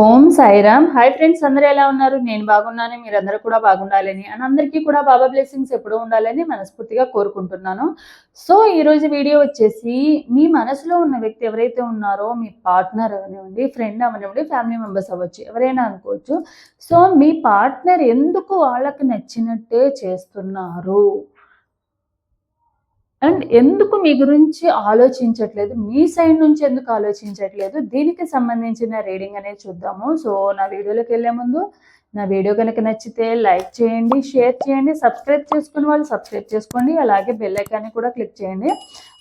ఓం Sairam. Hi friends అందరూ ఎలా ఉన్నారు? నేను బాగున్నాను మీరందరూ కూడా బాగుండాలని అండ్ అందరికీ కూడా బాబా బ్లెస్సింగ్స్ ఎప్పుడూ ఉండాలని మనస్ఫూర్తిగా కోరుకుంటున్నాను. సో ఈరోజు వీడియో వచ్చేసి మీ మనసులో ఉన్న వ్యక్తి ఎవరైతే ఉన్నారో మీ పార్ట్నర్ అవనివ్వండి ఫ్రెండ్ అవనివ్వండి ఫ్యామిలీ మెంబర్స్ అవ్వచ్చు ఎవరైనా అనుకోవచ్చు. సో మీ పార్ట్నర్ ఎందుకు వాళ్ళకి నచ్చినట్టే చేస్తున్నారు? అండ్ ఎందుకు మీ గురించి ఆలోచించట్లేదు? మీ సైడ్ నుంచి ఎందుకు ఆలోచించట్లేదు? దీనికి సంబంధించిన రీడింగ్ అనేది చూద్దాము. సో నా వీడియోలోకి వెళ్ళే ముందు నా వీడియో కనుక నచ్చితే లైక్ చేయండి షేర్ చేయండి సబ్స్క్రైబ్ చేసుకుని వాళ్ళు సబ్స్క్రైబ్ చేసుకోండి అలాగే బెల్ ఐకాన్ని కూడా క్లిక్ చేయండి.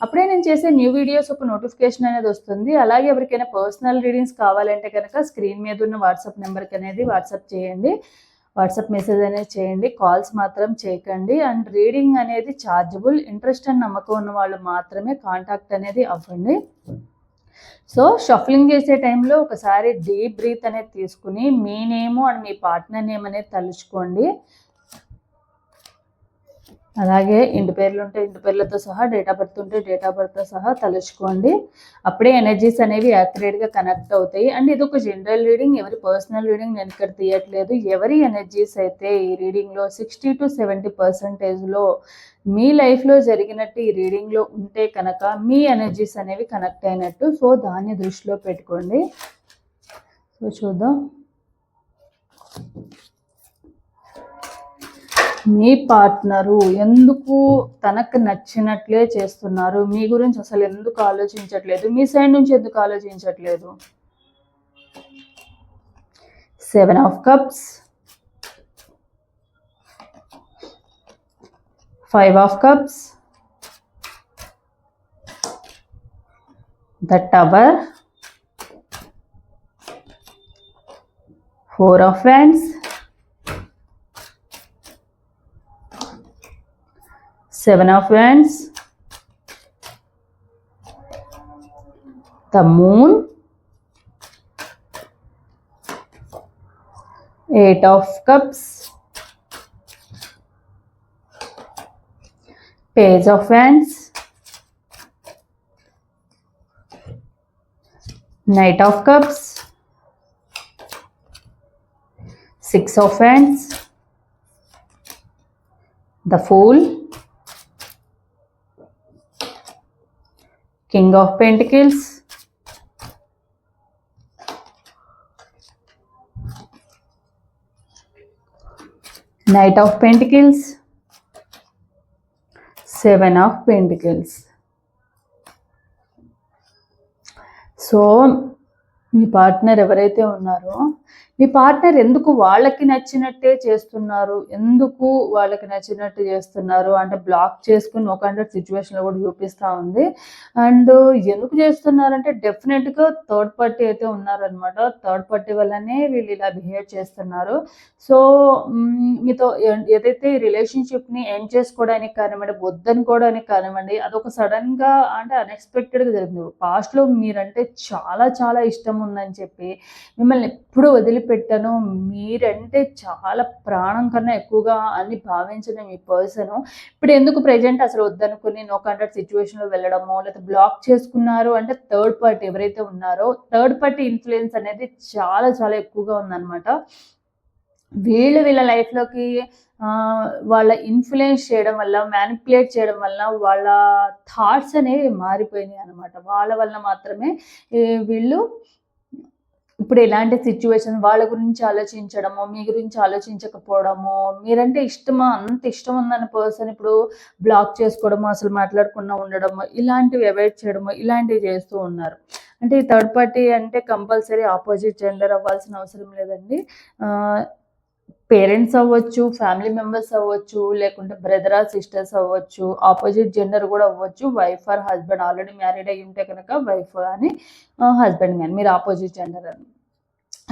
అప్పుడే నేను చేసే న్యూ వీడియోస్ ఒక నోటిఫికేషన్ అనేది వస్తుంది. అలాగే ఎవరికైనా పర్సనల్ రీడింగ్స్ కావాలంటే కనుక స్క్రీన్ మీద ఉన్న వాట్సాప్ నెంబర్కి అనేది వాట్సాప్ చేయండి. వాట్సాప్ మెసేజ్ అనేది చేయండి కాల్స్ మాత్రం చేయకండి. అండ్ రీడింగ్ అనేది ఛార్జబుల్ ఇంట్రెస్ట్ అని నమ్మకం ఉన్న వాళ్ళు మాత్రమే కాంటాక్ట్ అనేది అవ్వండి. సో షఫలింగ్ చేసే టైంలో ఒకసారి డీప్ బ్రీత్ అనేది తీసుకుని మీ నేము అండ్ మీ పార్ట్నర్ నేమ్ అనేది తలుచుకోండి. అలాగే ఇంటి పేర్లు ఉంటే ఇంటి పేర్లతో సహా డేట్ ఆఫ్ బర్త్ ఉంటే డేట్ ఆఫ్ బర్త్తో సహా తలుచుకోండి. అప్పుడే ఎనర్జీస్ అనేవి యాక్యురేట్గా కనెక్ట్ అవుతాయి. అండ్ ఇది ఒక జనరల్ రీడింగ్ ఎవరి పర్సనల్ రీడింగ్ నేను ఇక్కడ తీయట్లేదు. ఎవరి ఎనర్జీస్ అయితే ఈ రీడింగ్లో సిక్స్టీ టు సెవెంటీ పర్సెంటేజ్లో మీ లైఫ్లో జరిగినట్టు ఈ రీడింగ్లో ఉంటే కనుక మీ ఎనర్జీస్ అనేవి కనెక్ట్ అయినట్టు. సో దాన్ని దృష్టిలో పెట్టుకోండి. సో చూద్దాం. మీ పార్ట్నరు ఎందుకు తనకు నచ్చినట్లే చేస్తున్నారు? మీ గురించి అసలు ఎందుకు ఆలోచించట్లేదు? మీ సైడ్ నుంచి ఎందుకు ఆలోచించట్లేదు? Seven of cups five of cups the tower four of friends seven of wands. The moon. Eight of cups. Page of wands. Knight of cups. Six of wands. The fool king of pentacles knight of pentacles seven of pentacles so me partner ఎవరైతే ఉన్నారో మీ partner ఎందుకు వాళ్ళకి నచ్చినట్టే చేస్తున్నారు? ఎందుకు వాళ్ళకి నచ్చినట్టు చేస్తున్నారు? అంటే బ్లాక్ చేసుకుని ఒక హండ్రెడ్ సిచ్యువేషన్లో కూడా చూపిస్తూ ఉంది. అండ్ ఎందుకు చేస్తున్నారంటే డెఫినెట్గా థర్డ్ పార్టీ అయితే ఉన్నారనమాట థర్డ్ పార్టీ వల్లనే వీళ్ళు ఇలా బిహేవ్ చేస్తున్నారు. సో మీతో ఏదైతే రిలేషన్షిప్ని ఎండ్ చేసుకోవడానికి కానివ్వండి వద్దనుకోవడానికి కానివ్వండి అదొక సడన్గా అంటే అన్ఎక్స్పెక్టెడ్గా జరిగింది. పాస్ట్లో మీరంటే చాలా చాలా ఇష్టం ఉందని చెప్పి మిమ్మల్ని ఎప్పుడూ వదిలిపెట్టి పెట్టను. మీరంటే చాలా ప్రాణం కన్నా ఎక్కువగా అని భావించిన మీ పర్సన్ ఇప్పుడు ఎందుకు ప్రజెంట్ అసలు వద్దనుకుని నో కాంటాక్ట్ సిచ్యువేషన్లో వెళ్ళడమో లేదా బ్లాక్ చేసుకున్నారు అంటే థర్డ్ పార్టీ ఎవరైతే ఉన్నారో థర్డ్ పార్టీ ఇన్ఫ్లుయెన్స్ అనేది చాలా చాలా ఎక్కువగా ఉందన్నమాట. వీళ్ళు వీళ్ళ లైఫ్లోకి వాళ్ళ ఇన్ఫ్లుయెన్స్ చేయడం వల్ల మ్యానిపులేట్ చేయడం వల్ల వాళ్ళ థాట్స్ అనేవి మారిపోయినాయి అనమాట వాళ్ళ వల్ల మాత్రమే వీళ్ళు ఇప్పుడు ఎలాంటి సిచ్యువేషన్ వాళ్ళ గురించి ఆలోచించడము మీ గురించి ఆలోచించకపోవడము మీరంటే ఇష్టమా? అంత ఇష్టం ఉందని పర్సన్ ఇప్పుడు బ్లాక్ చేసుకోవడము అసలు మాట్లాడకుండా ఉండడము ఇలాంటివి అవాయిడ్ చేయడము ఇలాంటివి చేస్తూ ఉన్నారు. అంటే ఈ థర్డ్ పార్టీ అంటే కంపల్సరీ ఆపోజిట్ జెండర్ అవ్వాల్సిన అవసరం లేదండి. పేరెంట్స్ అవ్వచ్చు ఫ్యామిలీ మెంబర్స్ అవ్వచ్చు లేకుంటే బ్రదర్ ఆర్ సిస్టర్స్ అవ్వచ్చు ఆపోజిట్ జెండర్ కూడా అవ్వచ్చు. Wife or husband already married అయ్యి ఉంటే కనుక వైఫ్ అని హస్బెండ్ కానీ మీరు ఆపోజిట్ జెండర్ అని.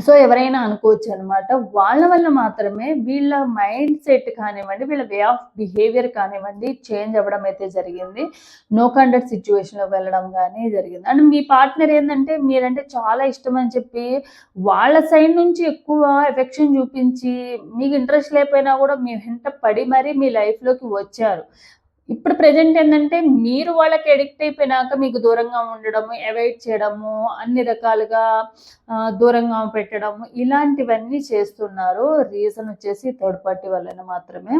సో ఎవరైనా అనుకోవచ్చు అనమాట వాళ్ళ వల్ల మాత్రమే వీళ్ళ మైండ్ సెట్ కానివ్వండి వీళ్ళ వే ఆఫ్ బిహేవియర్ కానివ్వండి చేంజ్ అవ్వడం అయితే జరిగింది. నో కండక్ట్ సిచ్యువేషన్లో వెళ్ళడం కానీ జరిగింది. అండ్ మీ పార్ట్నర్ ఏంటంటే మీరంటే చాలా ఇష్టం అని చెప్పి వాళ్ళ సైడ్ నుంచి ఎక్కువ ఎఫెక్షన్ చూపించి మీకు ఇంట్రెస్ట్ లేకపోయినా కూడా మీ వెంట పడి మరీ మీ లైఫ్లోకి వచ్చారు. ఇప్పుడు ప్రజెంట్ ఏంటంటే మీరు వాళ్ళకి ఎడిక్ట్ అయిపోయినాక మీకు దూరంగా ఉండడము అవాయిడ్ చేయడము అన్ని రకాలుగా దూరంగా పెట్టడము ఇలాంటివన్నీ చేస్తున్నారు. రీజన్ వచ్చేసి థర్డ్ పార్టీ వల్లనే మాత్రమే.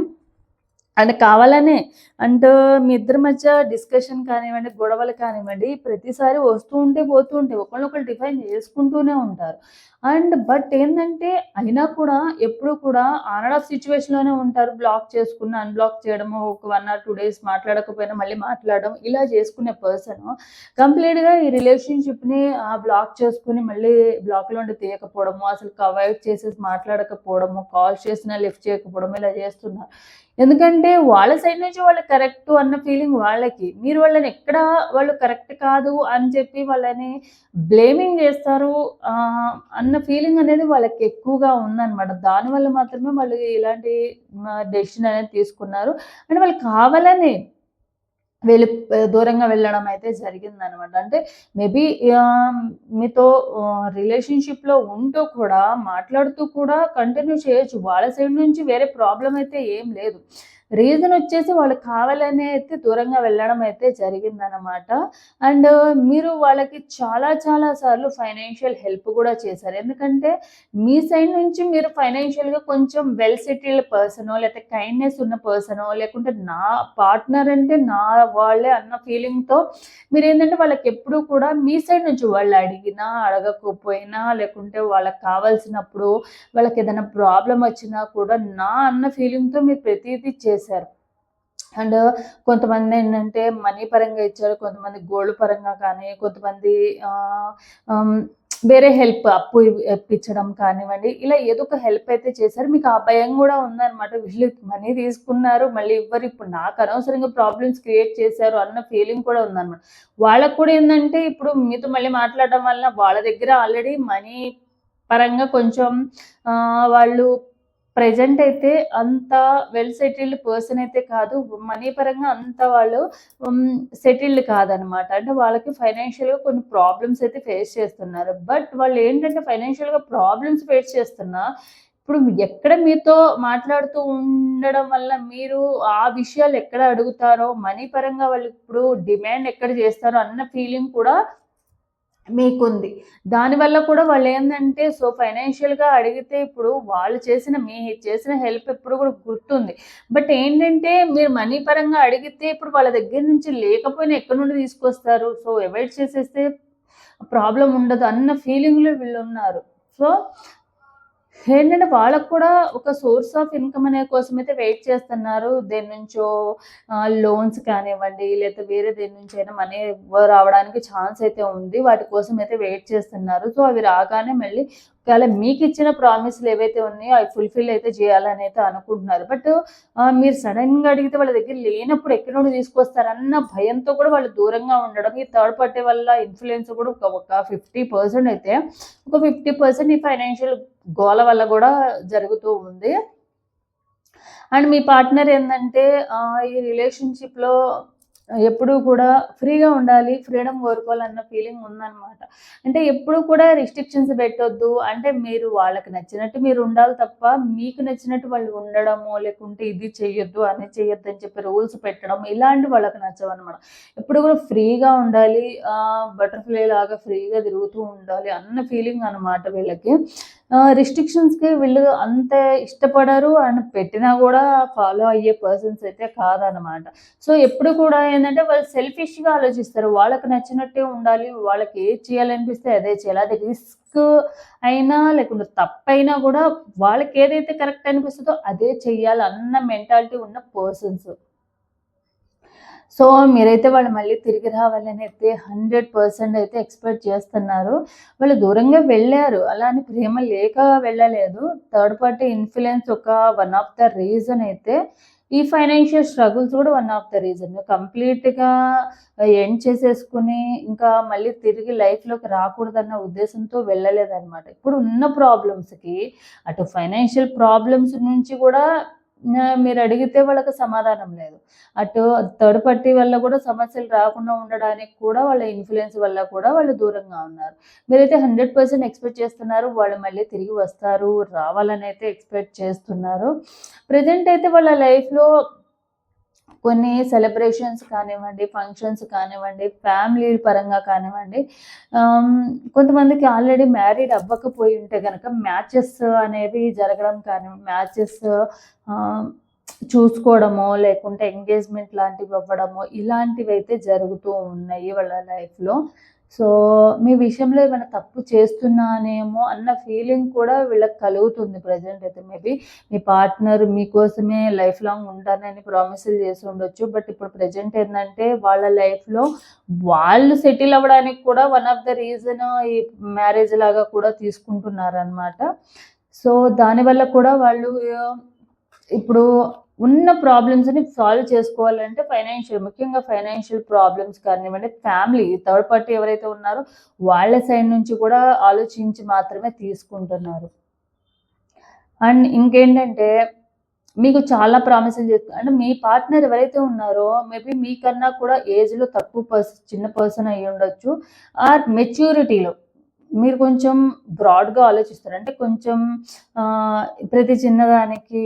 అండ్ కావాలనే అండ్ మీ ఇద్దరి మధ్య డిస్కషన్ కానివ్వండి గొడవలు కానివ్వండి ప్రతిసారి వస్తూ ఉంటే పోతూ ఉంటే ఒకళ్ళొకళ్ళు డిఫైన్ చేసుకుంటూనే ఉంటారు. అండ్ బట్ ఏంటంటే అయినా కూడా ఎప్పుడు కూడా ఆన్ ఆఫ్ సిచ్యువేషన్లోనే ఉంటారు. బ్లాక్ చేసుకున్న అన్బ్లాక్ చేయడము ఒక వన్ ఆర్ టూ డేస్ మాట్లాడకపోయినా మళ్ళీ మాట్లాడడం ఇలా చేసుకునే పర్సన్ కంప్లీట్గా ఈ రిలేషన్షిప్ని బ్లాక్ చేసుకుని మళ్ళీ బ్లాక్లో ఉండి తీయకపోవడము అసలు అవాయిడ్ చేసేసి మాట్లాడకపోవడము కాల్ చేసినా లిఫ్ట్ చేయకపోవడం ఇలా చేస్తున్నారు. ఎందుకంటే వాళ్ళ సైడ్ నుంచి వాళ్ళు కరెక్ట్ అన్న ఫీలింగ్ వాళ్ళకి. మీరు వాళ్ళని ఎక్కడ వాళ్ళు కరెక్ట్ కాదు అని చెప్పి వాళ్ళని బ్లేమింగ్ చేస్తారు అన్న ఫీలింగ్ అనేది వాళ్ళకి ఎక్కువగా ఉందన్నమాట. దానివల్ల మాత్రమే వాళ్ళు ఇలాంటి డెసిషన్ అనేది తీసుకున్నారు. అండ్ వాళ్ళు కావాలని వెళ్ళి దూరంగా వెళ్ళడం అయితే జరిగింది అనమాట అంటే మేబీ మీతో రిలేషన్షిప్లో ఉంటూ కూడా మాట్లాడుతూ కూడా కంటిన్యూ చేయొచ్చు. వాళ్ళ సైడ్ నుంచి వేరే ప్రాబ్లం అయితే ఏం లేదు. రీజన్ వచ్చేసి వాళ్ళు కావాలనే అయితే దూరంగా వెళ్ళడం అయితే జరిగిందనమాట అండ్ మీరు వాళ్ళకి చాలా చాలా సార్లు ఫైనాన్షియల్ హెల్ప్ కూడా చేశారు. ఎందుకంటే మీ సైడ్ నుంచి మీరు ఫైనాన్షియల్గా కొంచెం వెల్ సెటిల్డ్ పర్సనో లేకపోతే కైండ్నెస్ ఉన్న పర్సనో లేకుంటే నా పార్ట్నర్ అంటే నా వాళ్ళే అన్న ఫీలింగ్తో మీరు ఏంటంటే వాళ్ళకి ఎప్పుడూ కూడా మీ సైడ్ నుంచి వాళ్ళు అడిగినా అడగకపోయినా లేకుంటే వాళ్ళకి కావాల్సినప్పుడు వాళ్ళకి ఏదైనా ప్రాబ్లం వచ్చినా కూడా నా అన్న ఫీలింగ్తో మీరు ప్రతిదీ చేశారు. అండ్ కొంతమంది ఏంటంటే మనీ పరంగా ఇచ్చారు కొంతమంది గోల్డ్ పరంగా కానీ కొంతమంది వేరే హెల్ప్ అప్పు ఇప్పించడం కానివ్వండి ఇలా ఏదో ఒక హెల్ప్ అయితే చేశారు. మీకు ఆ భయం కూడా ఉందన్నమాట. వీళ్ళు మనీ తీసుకున్నారు మళ్ళీ ఇవ్వరు. ఇప్పుడు నాకు అనవసరంగా ప్రాబ్లమ్స్ క్రియేట్ చేశారు అన్న ఫీలింగ్ కూడా ఉందన్నమాట. వాళ్ళకు కూడా ఏంటంటే ఇప్పుడు మీతో మళ్ళీ మాట్లాడడం వల్ల వాళ్ళ దగ్గర ఆల్రెడీ మనీ పరంగా కొంచెం వాళ్ళు ప్రజెంట్ అయితే అంత వెల్ సెటిల్డ్ పర్సన్ అయితే కాదు. మనీ పరంగా అంత వాళ్ళు సెటిల్డ్ కాదనమాట అంటే వాళ్ళకి ఫైనాన్షియల్గా కొన్ని ప్రాబ్లమ్స్ అయితే ఫేస్ చేస్తున్నారు. బట్ వాళ్ళు ఏంటంటే ఫైనాన్షియల్గా ప్రాబ్లమ్స్ ఫేస్ చేస్తున్నా ఇప్పుడు ఎక్కడ మీతో మాట్లాడుతూ ఉండడం వల్ల మీరు ఆ విషయాలు ఎక్కడ అడుగుతారో మనీ పరంగా వాళ్ళు ఇప్పుడు డిమాండ్ ఎక్కడ చేస్తారో అన్న ఫీలింగ్ కూడా మీకుంది. దానివల్ల కూడా వాళ్ళు ఏంటంటే సో ఫైనాన్షియల్గా అడిగితే ఇప్పుడు వాళ్ళు చేసిన మీ చేసిన హెల్ప్ ఎప్పుడు కూడా గుర్తుంది. బట్ ఏంటంటే మీరు మనీ పరంగా అడిగితే ఇప్పుడు వాళ్ళ దగ్గర నుంచి లేకపోయినా ఎక్కడి నుండి తీసుకొస్తారు? సో అవాయిడ్ చేసేస్తే ప్రాబ్లం ఉండదు అన్న ఫీలింగ్లో వీళ్ళు ఉన్నారు సో ఏంటంటే వాళ్ళకు కూడా ఒక సోర్స్ ఆఫ్ ఇన్కమ్ అనే కోసం అయితే వెయిట్ చేస్తున్నారు. దేని నుంచో లోన్స్ కానివ్వండి లేకపోతే వేరే దేని నుంచి అయినా మనీ రావడానికి ఛాన్స్ అయితే ఉంది. వాటి కోసం అయితే వెయిట్ చేస్తున్నారు. సో అవి రాగానే మళ్ళీ ఒకవేళ మీకు ఇచ్చిన ప్రామిస్లు ఏవైతే ఉన్నాయో అవి ఫుల్ఫిల్ అయితే చేయాలని అయితే అనుకుంటున్నారు బట్ మీరు సడన్గా అడిగితే వాళ్ళ దగ్గర లేనప్పుడు ఎక్కడి నుండి తీసుకొస్తారన్న భయంతో కూడా వాళ్ళు దూరంగా ఉండడం ఈ థర్డ్ పార్టీ వల్ల ఇన్ఫ్లుయెన్స్ కూడా ఒక- ఫిఫ్టీ పర్సెంట్ అయితే ఒక ఫిఫ్టీ పర్సెంట్ ఈ ఫైనాన్షియల్ గోల వల్ల కూడా జరుగుతూ ఉంది. అండ్ మీ పార్ట్నర్ ఏంటంటే ఈ రిలేషన్షిప్లో ఎప్పుడూ కూడా ఫ్రీగా ఉండాలి ఫ్రీడమ్ కోరుకోవాలన్న ఫీలింగ్ ఉందన్నమాట. అంటే ఎప్పుడు కూడా రిస్ట్రిక్షన్స్ పెట్టొద్దు. అంటే మీరు వాళ్ళకి నచ్చినట్టు మీరు ఉండాలి తప్ప మీకు నచ్చినట్టు వాళ్ళు ఉండడము లేకుంటే ఇది చేయొద్దు అని చేయొద్దు అని చెప్పి రూల్స్ పెట్టడం ఇలాంటి వాళ్ళకి నచ్చవు అనమాట ఎప్పుడు కూడా ఫ్రీగా ఉండాలి బటర్ఫ్లై లాగా ఫ్రీగా తిరుగుతూ ఉండాలి అన్న ఫీలింగ్ అనమాట వీళ్ళకి. రిస్ట్రిక్షన్స్కి వీళ్ళు అంత ఇష్టపడరు అండ్ పెట్టినా కూడా ఫాలో అయ్యే పర్సన్స్ అయితే కాదనమాట సో ఎప్పుడు కూడా ఏంటంటే వాళ్ళు సెల్ఫిష్గా ఆలోచిస్తారు. వాళ్ళకి నచ్చినట్టే ఉండాలి వాళ్ళకి ఏది చేయాలనిపిస్తే అదే చేయాలి. అది రిస్క్ అయినా లేకుంటే తప్పైనా కూడా వాళ్ళకి ఏదైతే కరెక్ట్ అనిపిస్తుందో అదే చెయ్యాలన్న మెంటాలిటీ ఉన్న పర్సన్స్ సో మీరైతే వాళ్ళు మళ్ళీ తిరిగి రావాలని అయితే హండ్రెడ్ పర్సెంట్ అయితే ఎక్స్పెక్ట్ చేస్తున్నారు. వాళ్ళు దూరంగా వెళ్ళారు. అలా అని ప్రేమ లేక వెళ్ళలేదు. థర్డ్ పార్టీ ఇన్ఫ్లుయెన్స్ ఒక వన్ ఆఫ్ ద రీజన్ అయితే ఈ ఫైనాన్షియల్ స్ట్రగుల్స్ కూడా వన్ ఆఫ్ ద రీజన్. కంప్లీట్గా ఎండ్ చేసేసుకుని ఇంకా మళ్ళీ తిరిగి లైఫ్లోకి రాకూడదన్న ఉద్దేశంతో వెళ్ళలేదన్నమాట. ఇప్పుడు ఉన్న ప్రాబ్లమ్స్కి అటు ఫైనాన్షియల్ ప్రాబ్లమ్స్ నుంచి కూడా మీరు అడిగితే వాళ్ళకి సమాధానం లేదు. అటు థర్డ్ పార్టీ వల్ల కూడా సమస్యలు రాకుండా ఉండడానికి కూడా వాళ్ళ ఇన్ఫ్లుయెన్స్ వల్ల కూడా వాళ్ళు దూరంగా ఉన్నారు. మీరైతే హండ్రెడ్ పర్సెంట్ ఎక్స్పెక్ట్ చేస్తున్నారు వాళ్ళు మళ్ళీ తిరిగి వస్తారు రావాలని అయితే ఎక్స్పెక్ట్ చేస్తున్నారు. ప్రజెంట్ అయితే వాళ్ళ లైఫ్లో కొన్ని సెలబ్రేషన్స్ కానివ్వండి ఫంక్షన్స్ కానివ్వండి ఫ్యామిలీ పరంగా కానివ్వండి um, కొంతమందికి ఆల్రెడీ మ్యారీడ్ అవ్వకపోయి ఉంటే కనుక మ్యాచెస్ అనేవి జరగడం కానీ మ్యాచెస్ um, చూసుకోవడమో లేకుంటే ఎంగేజ్మెంట్ లాంటివి అవ్వడమో ఇలాంటివి అయితే జరుగుతూ ఉన్నాయి వాళ్ళ లైఫ్లో సో మీ విషయంలో ఏమైనా తప్పు చేస్తున్నానేమో అన్న ఫీలింగ్ కూడా వీళ్ళకి కలుగుతుంది ప్రజెంట్ అయితే మేబీ మీ పార్ట్నర్ మీకోసమే లైఫ్ లాంగ్ ఉంటానని ప్రామిసులు చేసి ఉండొచ్చు. బట్ ఇప్పుడు ప్రజెంట్ ఏంటంటే వాళ్ళ లైఫ్లో వాళ్ళు సెటిల్ అవ్వడానికి కూడా వన్ ఆఫ్ ద రీజన్ ఈ మ్యారేజ్ లాగా కూడా తీసుకుంటున్నారనమాట సో దానివల్ల కూడా వాళ్ళు ఇప్పుడు ఉన్న ప్రాబ్లమ్స్ని సాల్వ్ చేసుకోవాలంటే ఫైనాన్షియల్ ముఖ్యంగా ఫైనాన్షియల్ ప్రాబ్లమ్స్ కానివ్వండి ఫ్యామిలీ థర్డ్ పార్టీ ఎవరైతే ఉన్నారో వాళ్ళ సైడ్ నుంచి కూడా ఆలోచించి మాత్రమే తీసుకుంటున్నారు. అండ్ ఇంకేంటంటే మీకు చాలా ప్రామిసింగ్ చేస్తారు అంటే మీ పార్ట్నర్ ఎవరైతే ఉన్నారో మేబీ మీకన్నా కూడా ఏజ్లో తక్కువ పర్సన్ చిన్న పర్సన్ అయ్యి ఉండొచ్చు ఆర్ మెచ్యూరిటీలో మీరు కొంచెం బ్రాడ్గా ఆలోచిస్తారు. అంటే కొంచెం ప్రతి చిన్నదానికి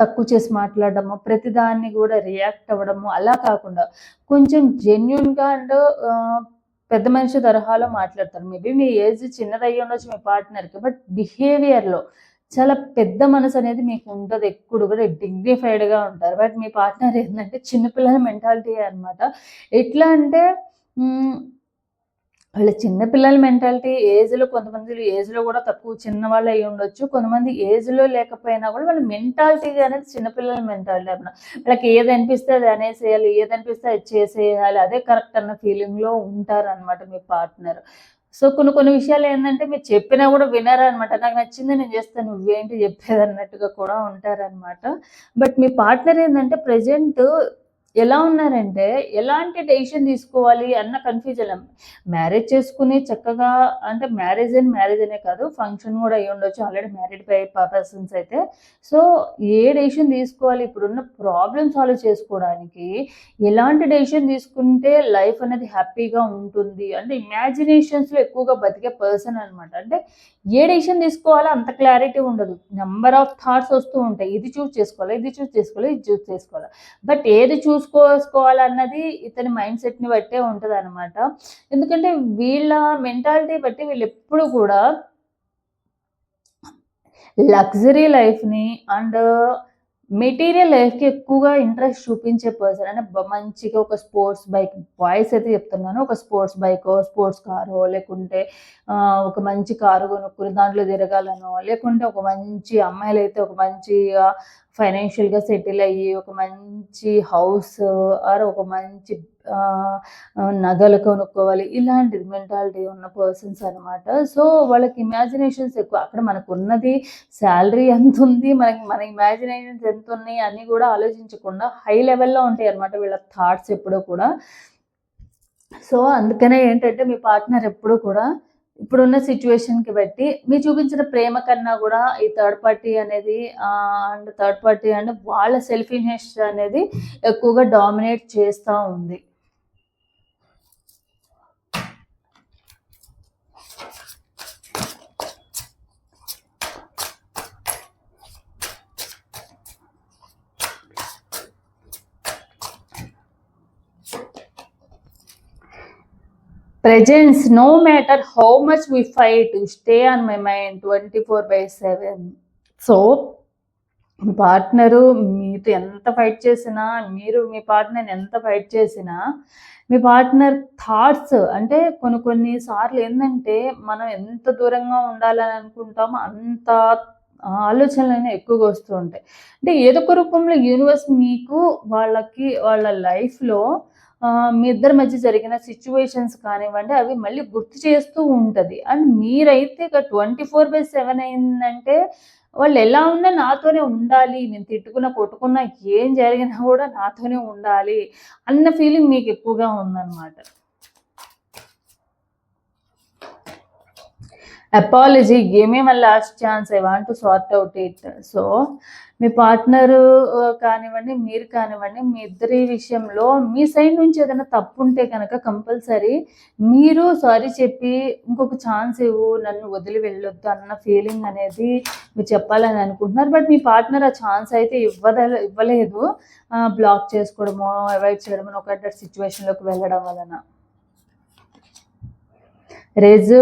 తక్కువ చేసి మాట్లాడడము ప్రతిదాన్ని కూడా రియాక్ట్ అవ్వడము అలా కాకుండా కొంచెం జెన్యున్గా అండ్ పెద్ద మనిషి తరహాలో మాట్లాడతారు. మేబీ మీ ఏజ్ చిన్నది ఉండొచ్చు మీ పార్ట్నర్కి బట్ బిహేవియర్లో చాలా పెద్ద మనసు అనేది మీకు ఉంటుంది ఎప్పుడు కూడా డిగ్నిఫైడ్గా ఉంటారు. బట్ మీ పార్ట్నర్ ఏంటంటే చిన్నపిల్లల మెంటాలిటీ అనమాట ఎట్లా అంటే వాళ్ళ చిన్నపిల్లల మెంటాలిటీ ఏజ్లో కొంతమంది ఏజ్లో కూడా తక్కువ చిన్న వాళ్ళు అయి ఉండొచ్చు. కొంతమంది ఏజ్లో లేకపోయినా కూడా వాళ్ళ మెంటాలిటీ అనేది చిన్నపిల్లల మెంటాలిటీ అన్న వాళ్ళకి ఏది అనిపిస్తే అది అనేసేయాలి ఏది అనిపిస్తే అది చేసేయాలి అదే కరెక్ట్ అన్న ఫీలింగ్లో ఉంటారన్నమాట మీ పార్ట్నర్. సో కొన్ని కొన్ని విషయాలు ఏంటంటే మీరు చెప్పినా కూడా వినరు అనమాట నాకు నచ్చింది నేను చేస్తాను నువ్వేంటి చెప్పేది అన్నట్టుగా కూడా ఉంటారనమాట బట్ మీ పార్ట్నర్ ఏంటంటే ప్రజెంట్ ఎలా ఉన్నారంటే ఎలాంటి డెసిషన్ తీసుకోవాలి అన్న కన్ఫ్యూజన్ మ్యారేజ్ చేసుకుని చక్కగా అంటే మ్యారేజ్ అని మ్యారేజ్ అనే కాదు ఫంక్షన్ కూడా అయ్యి ఉండొచ్చు. ఆల్రెడీ మ్యారీడ్ పై పర్సన్స్ అయితే. సో ఏ డెసిషన్ తీసుకోవాలి? ఇప్పుడున్న ప్రాబ్లమ్ సాల్వ్ చేసుకోవడానికి ఎలాంటి డెసిషన్ తీసుకుంటే లైఫ్ అనేది హ్యాపీగా ఉంటుంది? అంటే ఇమాజినేషన్స్లో ఎక్కువగా బతికే పర్సన్ అనమాట అంటే ఏ డెసిషన్ తీసుకోవాలో అంత క్లారిటీ ఉండదు. నెంబర్ ఆఫ్ థాట్స్ వస్తూ ఉంటాయి. ఇది చూస్ చేసుకోవాలి ఇది చూస్ చేసుకోవాలి ఇది చూస్ చేసుకోవాలి. బట్ ఏది చూసుకోవాలన్నది ఇతని మైండ్ సెట్ని బట్టే ఉంటుంది అనమాట ఎందుకంటే వీళ్ళ మెంటాలిటీ బట్టి వీళ్ళు ఎప్పుడు కూడా లగ్జరీ లైఫ్ని అండ్ మెటీరియల్ లైఫ్కి ఎక్కువగా ఇంట్రెస్ట్ చూపించే పర్సన్. అంటే మంచిగా ఒక స్పోర్ట్స్ బైక్ బాయ్స్ అయితే చెప్తున్నాను ఒక స్పోర్ట్స్ బైక్ స్పోర్ట్స్ కారు లేకుంటే ఒక మంచి కారు కొనుక్కుని దాంట్లో తిరగాలనో లేకుంటే ఒక మంచి అమ్మాయిలు అయితే ఒక మంచి ఫైనాన్షియల్గా సెటిల్ అయ్యి ఒక మంచి హౌస్ ఆర్ ఒక మంచి నగలు కొనుక్కోవాలి. ఇలాంటిది మెంటాలిటీ ఉన్న పర్సన్స్ అనమాట సో వాళ్ళకి ఇమాజినేషన్స్ ఎక్కువ. అక్కడ మనకు ఉన్నది శాలరీ ఎంత ఉంది మనకి మన ఇమాజినేషన్స్ ఎంత ఉన్నాయి అన్నీ కూడా ఆలోచించకుండా హై లెవెల్లో ఉంటాయి అనమాట వీళ్ళ థాట్స్ ఎప్పుడూ కూడా. సో అందుకనే ఏంటంటే మీ పార్ట్నర్ ఎప్పుడూ కూడా ఇప్పుడున్న సిచ్యువేషన్కి బట్టి మీరు చూపించిన ప్రేమ కన్నా కూడా ఈ థర్డ్ పార్టీ అనేది అండ్ థర్డ్ పార్టీ అండ్ వాళ్ళ సెల్ఫినెస్ అనేది ఎక్కువగా డామినేట్ చేస్తూ ఉంది. Presence no matter how much we fight to stay on my mind 24 by 7 so me partner మీతో ఎంత ఫైట్ చేసినా మీరు మీ పార్ట్నర్ ఎంత ఫైట్ చేసినా మీ పార్ట్నర్ థాట్స్ అంటే కొన్ని కొన్ని సార్లు ఏంటంటే మనం ఎంత దూరంగా ఉండాలని అనుకుంటామో అంత ఆలోచనలు ఎక్కువగా వస్తూ ఉంటాయి. అంటే ఏదో ఒక రూపంలో యూనివర్స్ మీకు వాళ్ళకి వాళ్ళ లైఫ్లో మీ ఇద్దరి మధ్య జరిగిన సిచ్యువేషన్స్ కానివ్వండి అవి మళ్ళీ గుర్తు చేస్తూ ఉంటుంది. అండ్ మీరైతే ఇక ట్వంటీ ఫోర్ బై సెవెన్ అయిందంటే వాళ్ళు ఎలా ఉన్నా నాతోనే ఉండాలి. నేను తిట్టుకున్నా కొట్టుకున్నా ఏం జరిగినా కూడా నాతోనే ఉండాలి అన్న ఫీలింగ్ మీకు ఎక్కువగా ఉందన్నమాట. Apology give me last chance I want to sort out it so me partner కానివ్వండి మీరు కానివ్వండి మీ ఇద్దరి విషయంలో మీ సైడ్ నుంచి ఏదైనా తప్పు ఉంటే కనుక కంపల్సరీ మీరు సారీ చెప్పి ఇంకొక ఛాన్స్ ఇవ్వు నన్ను వదిలి వెళ్ళొద్దు అన్న ఫీలింగ్ అనేది మీరు చెప్పాలని అనుకుంటున్నారు. బట్ మీ పార్ట్నర్ ఆ ఛాన్స్ అయితే ఇవ్వద ఇవ్వలేదు. బ్లాక్ చేసుకోవడమో అవాయిడ్ చేయడమో ఒక సిచ్యువేషన్లోకి వెళ్ళడం వలన. Rage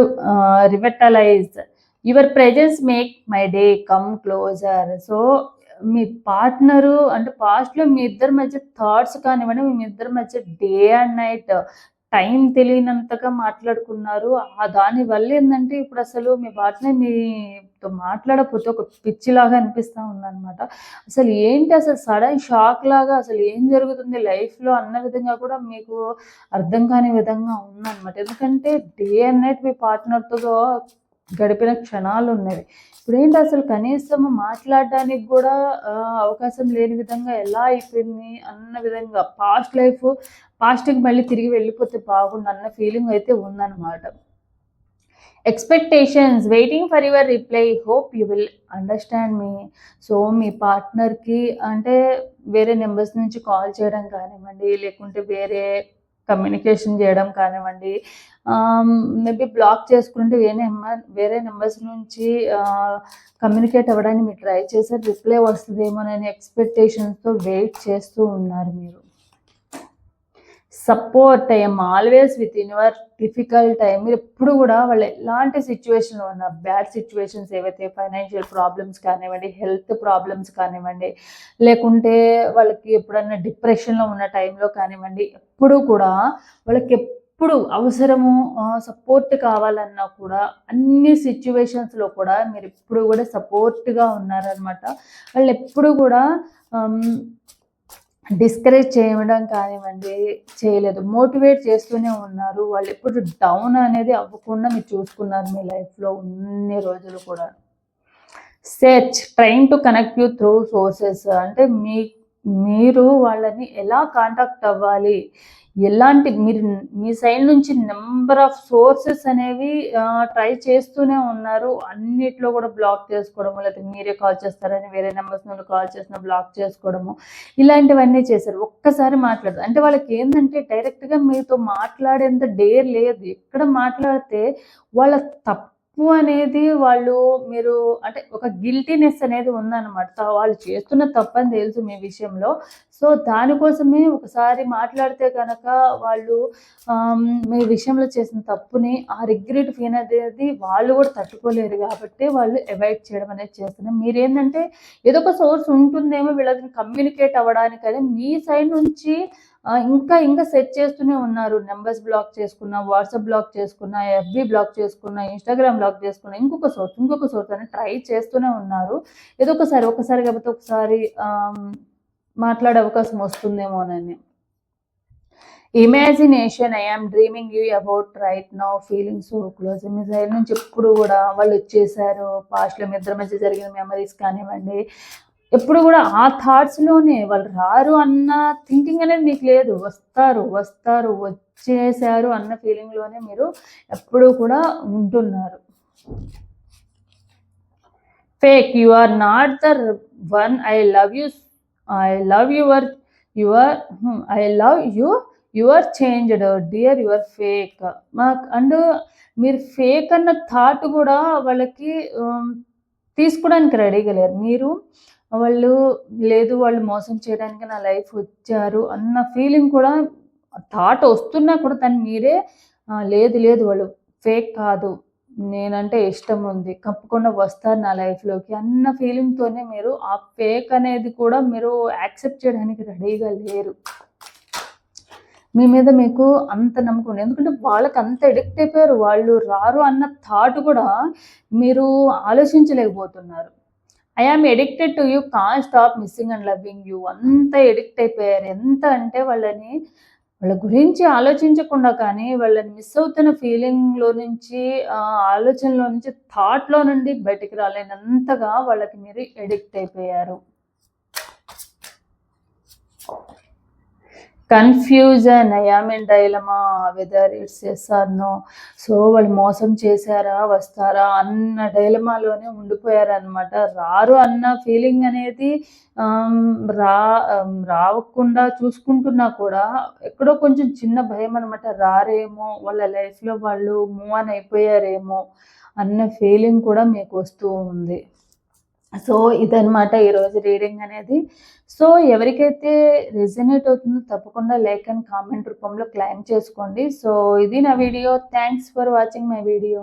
revitalise your presence make my day come closer. So me partner అంటే పాస్ట్లో మీ ఇద్దరి మధ్య థాట్స్ కానివ్వండి మీ ఇద్దరి మధ్య డే అండ్ నైట్ టైం తెలియనంతగా మాట్లాడుకున్నారు. ఆ దాని వల్ల ఏంటంటే ఇప్పుడు అసలు మీ పార్ట్నర్ మీతో మాట్లాడకపోతే ఒక పిచ్చిలాగా అనిపిస్తూ ఉందన్నమాట. అసలు ఏంటి అసలు సడన్ షాక్ లాగా అసలు ఏం జరుగుతుంది లైఫ్లో అన్న విధంగా కూడా మీకు అర్థం కాని విధంగా ఉందన్నమాట. ఎందుకంటే డే అండ్ నైట్ మీ పార్ట్నర్తో గడిపిన క్షణాలు ఉన్నవి ఇప్పుడు ఏంటి అసలు కనీసం మాట్లాడడానికి కూడా అవకాశం లేని విధంగా ఎలా అయిపోయింది అన్న విధంగా పాస్ట్ లైఫ్ పాస్ట్కి మళ్ళీ తిరిగి వెళ్ళిపోతే బాగుండు అన్న ఫీలింగ్ అయితే ఉందన్నమాట. Expectations waiting for your reply hope you will understand me so మీ పార్ట్నర్కి అంటే వేరే నెంబర్స్ నుంచి కాల్ చేయడం కానివ్వండి లేకుంటే వేరే కమ్యూనికేషన్ చేయడం కానివ్వండి Um, మేబీ బ్లాక్ చేసుకుంటే వేరే నెంబర్ వేరే నెంబర్స్ నుంచి uh, కమ్యూనికేట్ అవ్వడానికి మీరు ట్రై చేశారు రిప్లై వస్తుందేమోనని ఎక్స్పెక్టేషన్స్తో వెయిట్ చేస్తూ ఉన్నారు మీరు. Support I'm always with in your difficult time మీరు ఎప్పుడు కూడా వాళ్ళు ఎలాంటి సిచ్యువేషన్లో ఉన్న బ్యాడ్ సిచ్యువేషన్స్ ఏవైతే ఫైనాన్షియల్ ప్రాబ్లమ్స్ కానివ్వండి హెల్త్ ప్రాబ్లమ్స్ కానివ్వండి లేకుంటే వాళ్ళకి ఎప్పుడన్నా డిప్రెషన్లో ఉన్న టైంలో కానివ్వండి ఎప్పుడు కూడా వాళ్ళకి ఎప్పుడు అవసరము సపోర్ట్ కావాలన్నా కూడా అన్ని సిచ్యువేషన్స్లో కూడా మీరు ఎప్పుడు కూడా సపోర్ట్గా ఉన్నారనమాట వాళ్ళు ఎప్పుడు కూడా డిస్కరేజ్ చేయడం కానివ్వండి చేయలేదు. మోటివేట్ చేస్తూనే ఉన్నారు. వాళ్ళు ఎప్పుడు డౌన్ అనేది అవ్వకుండా మీరు చూసుకున్నారు మీ లైఫ్లో అన్ని రోజులు కూడా. Search trying to connect you through sources అంటే మీ మీరు వాళ్ళని ఎలా కాంటాక్ట్ అవ్వాలి? ఎలాంటి మీరు మీ సైడ్ నుంచి నెంబర్ ఆఫ్ సోర్సెస్ అనేవి ట్రై చేస్తూనే ఉన్నారు. అన్నిట్లో కూడా బ్లాక్ చేసుకోవడము లేకపోతే మీరే కాల్ చేస్తారని వేరే నెంబర్స్ నుండి కాల్ చేసిన బ్లాక్ చేసుకోవడము ఇలాంటివన్నీ చేశారు. ఒక్కసారి మాట్లాడదు. అంటే వాళ్ళకి ఏంటంటే డైరెక్ట్గా మీతో మాట్లాడేంత డేర్ లేదు. ఎక్కడ మాట్లాడితే వాళ్ళ తప్పు తప్పు అనేది వాళ్ళు మీరు అంటే ఒక గిల్టీనెస్ అనేది ఉందన్నమాట. వాళ్ళు చేస్తున్న తప్పు అని తెలుసు మీ విషయంలో. సో దానికోసమే ఒకసారి మాట్లాడితే కనుక వాళ్ళు మీ విషయంలో చేసిన తప్పుని ఆ రిగ్రెట్ ఫీల్ అనేది వాళ్ళు కూడా తట్టుకోలేరు కాబట్టి వాళ్ళు అవాయిడ్ చేయడం అనేది చేస్తున్నారు. మీరేంటంటే ఏదో ఒక సోర్స్ ఉంటుందేమో వీళ్ళని కమ్యూనికేట్ అవ్వడానికి మీ సైడ్ నుంచి ఇంకా ఇంకా సెట్ చేస్తూనే ఉన్నారు. నెంబర్స్ బ్లాక్ చేసుకున్నా వాట్సాప్ బ్లాక్ చేసుకున్నా ఎఫ్బి బ్లాక్ చేసుకున్నా ఇన్స్టాగ్రామ్ బ్లాక్ చేసుకున్నా ఇంకొక సోర్స్ ఇంకొక సోర్స్ అని ట్రై చేస్తూనే ఉన్నారు. ఏదో ఒకసారి ఒకసారి కాకపోతే ఒకసారి మాట్లాడే అవకాశం వస్తుందేమోనని imagination I'm dreaming you about right now feeling so close me side నుంచి ఎప్పుడు కూడా వాళ్ళు వచ్చేసారు. పాస్ట్లో మీ ఇద్దరి మధ్య జరిగిన మెమరీస్ కానివ్వండి. ఎప్పుడు కూడా ఆ థాట్స్లోనే వాళ్ళు రారు అన్న థింకింగ్ అనేది మీకు లేదు. వస్తారు వస్తారు వచ్చేసారు అన్న ఫీలింగ్లోనే మీరు ఎప్పుడు కూడా ఉంటున్నారు. Fake you are not the one I love you I love your your I love you your changed dear your fake మాకు అండ్ మీరు ఫేక్ అన్న థాట్ కూడా వాళ్ళకి um, తీసుకోవడానికి రెడీగా లేరు. మీరు వాళ్ళు లేదు వాళ్ళు మోసం చేయడానికి నా లైఫ్ వచ్చారు అన్న ఫీలింగ్ కూడా థాట్ వస్తున్నా కూడా దాన్ని మీరే లేదు లేదు వాళ్ళు ఫేక్ కాదు. నేనంటే ఇష్టం ఉంది. కప్పకుండా వస్తారు నా లైఫ్లోకి అన్న ఫీలింగ్తోనే మీరు ఆ ఫేక్ అనేది కూడా మీరు యాక్సెప్ట్ చేయడానికి రెడీగా లేరు. మీ మీద మీకు అంత నమ్మకం ఉంది. ఎందుకంటే వాళ్ళకి అంత ఎడిక్ట్ అయిపోయారు వాళ్ళు రారు అన్న థాట్ కూడా మీరు ఆలోచించలేకపోతున్నారు. I am addicted to you can stop missing and loving you అంత ఎడిక్ట్ అయిపోయారు. ఎంత అంటే వాళ్ళని వాళ్ళ గురించి ఆలోచించకుండా కానీ వాళ్ళని మిస్ అవుతున్న ఫీలింగ్లో నుంచి ఆలోచనలో నుంచి థాట్లో నుండి బయటికి రాలేనంతగా వాళ్ళకి మీరు ఎడిక్ట్ అయిపోయారు. Confusion I'm in dilemma whether it's yes or no so వాళ్ళు మోసం చేశారా వస్తారా అన్న డైలమాలోనే ఉండిపోయారు అనమాట రారు అన్న ఫీలింగ్ అనేది రా రావకుండా చూసుకుంటున్నా కూడా ఎక్కడో కొంచెం చిన్న భయం అనమాట రారేమో వాళ్ళ లైఫ్లో వాళ్ళు మూవ్ ఆన్ అయిపోయారేమో అన్న ఫీలింగ్ కూడా మీకు వస్తూ ఉంది. సో ఇదనమాట ఈరోజు రీడింగ్ అనేది. సో ఎవరికైతే రెజినేట్ అవుతుందో తప్పకుండా లైక్ అండ్ కామెంట్ రూపంలో క్లైమ్ చేసుకోండి. సో ఇది నా video. Thanks for watching my video.